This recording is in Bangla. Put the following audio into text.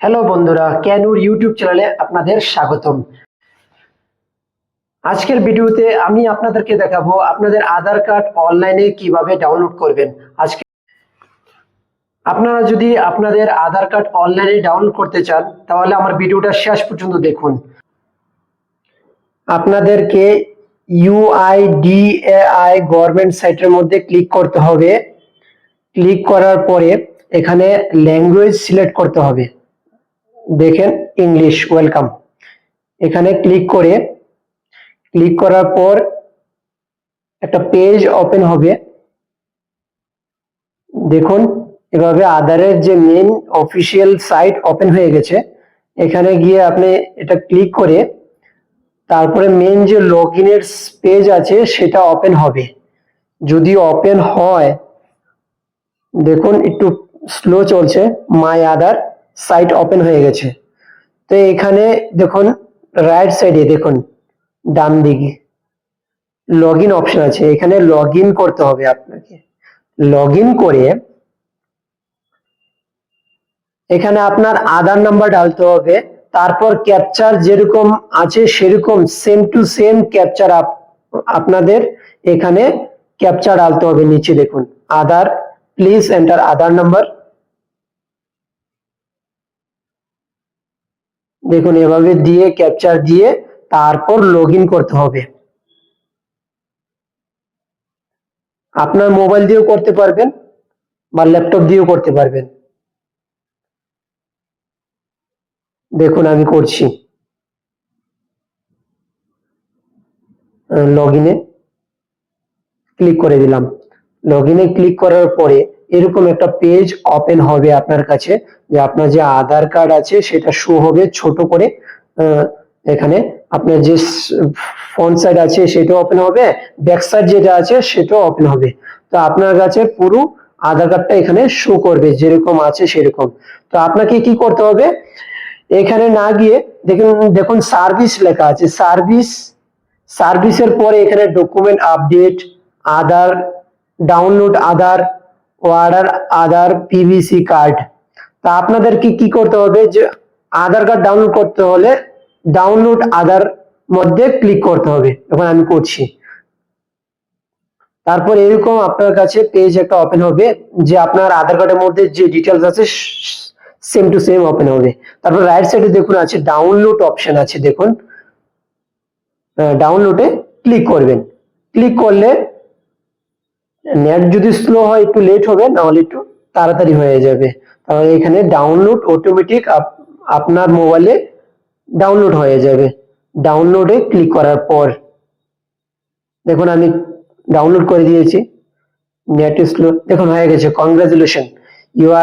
হ্যালো বন্ধুরা ক্যানুর ইউটিউব চ্যানেলে আপনাদের স্বাগতম। আজকের ভিডিওতে আমি আপনাদেরকে দেখাবো আপনাদের আধার কার্ড অনলাইনে কীভাবে ডাউনলোড করবেন। আজকে আপনারা যদি আপনাদের আধার কার্ড অনলাইনে ডাউনলোড করতে চান, তাহলে আমার ভিডিওটা শেষ পর্যন্ত দেখুন। আপনাদেরকে ইউআইডিএআই গভর্নমেন্ট সাইটের মধ্যে ক্লিক করতে হবে। ক্লিক করার পরে এখানে ল্যাঙ্গুয়েজ সিলেক্ট করতে হবে। দেখেন ইংলিশ ওয়েলকাম এখানে ক্লিক করে ক্লিক করার পর একটা পেজ ওপেন হবে। দেখুন, এভাবে আধারের যে মেন অফিসিয়াল সাইট ওপেন হয়ে গেছে, এখানে গিয়ে আপনি এটা ক্লিক করে, তারপরে মেন যে লগ ইনের পেজ আছে, সেটা ওপেন হবে। যদি ওপেন হয়, দেখুন, একটু স্লো চলছে মাই আধার সাইট ওপেন হয়ে গেছে। তো এখানে দেখুন রাইট সাইডে দেখুন, ডান দিকে লগ ইন অপশন আছে। এখানে লগ ইন করতে হবে আপনাকে। লগ ইন করে এখানে আপনার আধার নাম্বার ডালতে হবে। তারপর ক্যাপচার যেরকম আছে সেরকম সেম টু সেম ক্যাপচার আপনাদের এখানে ক্যাপচার ডালতে হবে নিচে দেখুন। Aadhaar please enter Aadhaar number দেখুন, এভাবে দিয়ে ক্যাপচার দিয়ে তারপর লগ করতে হবে। আপনার মোবাইল দিয়েও করতে পারবেন বা ল্যাপটপ দিয়েও করতে পারবেন। দেখুন, আমি করছি। লগ ক্লিক করে দিলাম। লগ ক্লিক করার পরে এরকম একটা পেজ ওপেন হবে আপনার কাছে, যে আপনার যে আধার কার্ড আছে সেটা শো হবে ছোট করে। এখানে আপনার যে ফ্রন্ট সাইড আছে সেটা ওপেন হবে ব্যাক সাইড যেটা আছে সেটাও ওপেন হবে। তো আপনার কাছে পুরো আধার কার্ডটা এখানে শো করবে, যেরকম আছে সেরকম। তো আপনাকে কি করতে হবে? এখানে না গিয়ে দেখুন দেখুন সার্ভিস লেখা আছে। সার্ভিস সার্ভিসের পরে এখানে document update Aadhaar download Aadhaar order Aadhaar PVC card তা আপনাদেরকে কি করতে হবে যে, আধার কার্ড ডাউনলোড করতে হলে ডাউনলোড আধার মধ্যে ক্লিক করতে হবে। এখন আমি করছি। তারপর এরকম আপনার কাছে পেজ একটা ওপেন হবে, যে আপনার আধার কার্ডের মধ্যে যে ডিটেলস আছে সেম টু সেম ওপেন হবে। তারপর রাইট সাইডে দেখুন আছে ডাউনলোড অপশন আছে, দেখুন। ডাউনলোডে ক্লিক করবেন। ক্লিক করলে নেট যদি স্লো হয়, একটু লেট হবে, নাহলে একটু তাড়াতাড়ি হয়ে যাবে। তাহলে এখানে ডাউনলোড অটোমেটিক আপনার মোবাইলে ডাউনলোড হয়ে যাবে। ডাউনলোডে ক্লিক করার পর, দেখুন আমি ডাউনলোড করে দিয়েছি। নেট স্লো দেখুন হয়ে গেছে কংগ্রাচুলেশন ইউ আর